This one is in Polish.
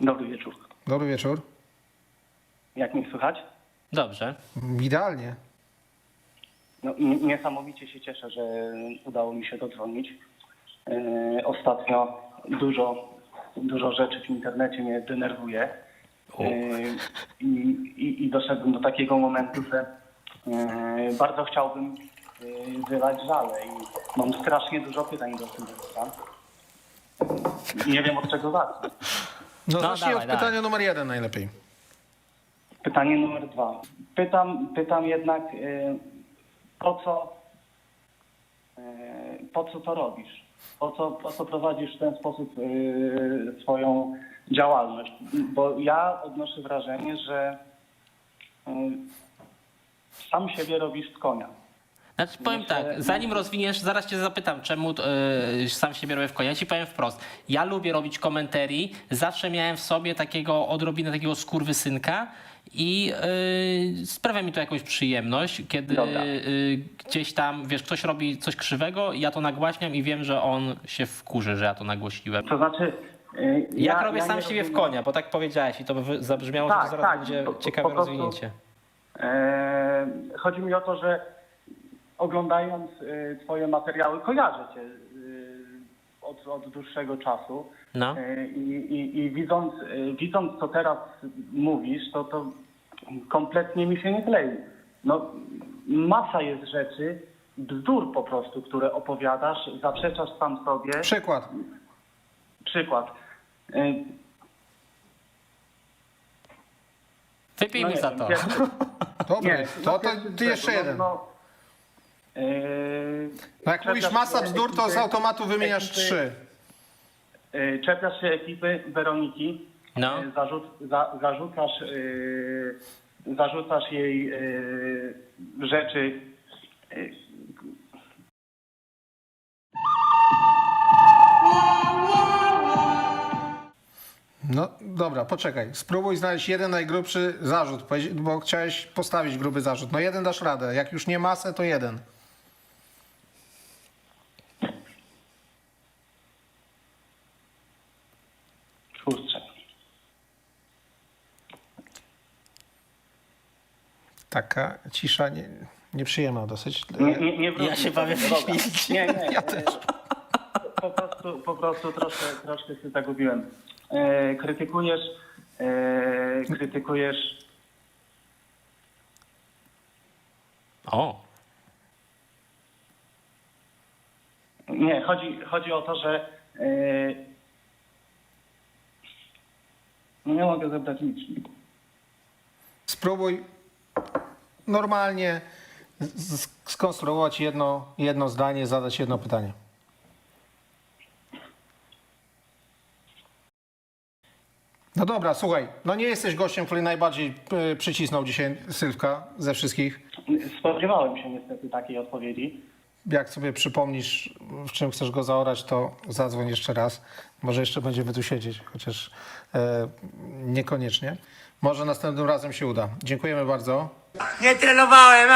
Dobry wieczór. Dobry wieczór. Jak mnie słychać? Dobrze. Idealnie. No, niesamowicie się cieszę, że udało mi się dodzwonić. Yy, ostatnio dużo, dużo rzeczy w internecie mnie denerwuje. Yy, i, i, I doszedłem do takiego momentu, że yy, bardzo chciałbym yy, wylać żale i mam strasznie dużo pytań do Sylwestra. Nie wiem od czego zacząć. No, No, zacznij dawaj, od pytania dawaj. numer jeden najlepiej. Pytanie numer dwa. Pytam, pytam jednak, y, po co, y, po co to robisz? Po co, po co prowadzisz w ten sposób y, swoją działalność? Bo ja odnoszę wrażenie, że y, sam siebie robisz z konia. Znaczy powiem tak, zanim rozwiniesz, zaraz cię zapytam, czemu e, sam siebie robię w konia. Ja ci powiem wprost. Ja lubię robić komentarii. Zawsze miałem w sobie takiego odrobinę takiego skurwysynka i e, sprawia mi to jakąś przyjemność, kiedy Dobra. e, gdzieś tam, wiesz, ktoś robi coś krzywego, ja to nagłaśniam i wiem, że on się wkurzy, że ja to nagłośniłem. To znaczy... y, Jak ja, robię ja sam nie siebie w rozumiem- konia, bo tak powiedziałeś i to wy- zabrzmiało, że Tak, to zaraz tak. będzie Po- po- ciekawe po prostu- rozwinięcie. E, Chodzi mi o to, że oglądając e, Twoje materiały, kojarzę Cię e, od, od dłuższego czasu. No. E, I, i, i widząc, widząc, co teraz mówisz, to, to kompletnie mi się nie klei. No, masa jest rzeczy, bzdur po prostu, które opowiadasz, zaprzeczasz sam sobie. Przykład. Przykład. Wypij no mi za to. pierwszy- Dobry. Nie, to, no to pierwszy z ty jeszcze brzegu, jeden. No, no, yy, No jak mówisz masa bzdur, to z automatu wymieniasz ekipy- trzy. yy, Czepiasz się ekipy Weroniki, No. yy, zarzut, za, zarzucasz, yy, zarzucasz jej yy, rzeczy. Yy, No dobra, poczekaj. Spróbuj znaleźć jeden najgrubszy zarzut, powiedz- bo chciałeś postawić gruby zarzut. No jeden dasz radę. Jak już nie masę, to jeden. Taka cisza nie, nieprzyjemna dosyć. Nie, nie, nie Ja się bawię w. Nie, nie. Ja też. Po prostu, po prostu troszkę, troszkę się zagubiłem. E, krytykujesz, e, krytykujesz O, Nie, chodzi, chodzi o to, że yy, no nie mogę zebrać nic. Spróbuj normalnie skonstruować jedno, jedno zdanie, zadać jedno pytanie. No dobra, słuchaj, no nie jesteś gościem, który najbardziej y, przycisnął dzisiaj Sylwka ze wszystkich. Spodziewałem się niestety takiej odpowiedzi. Jak sobie przypomnisz, w czym chcesz go zaorać, to zadzwoń jeszcze raz. Może jeszcze będziemy tu siedzieć, chociaż e, niekoniecznie. Może następnym razem się uda. Dziękujemy bardzo. Nie trenowałem!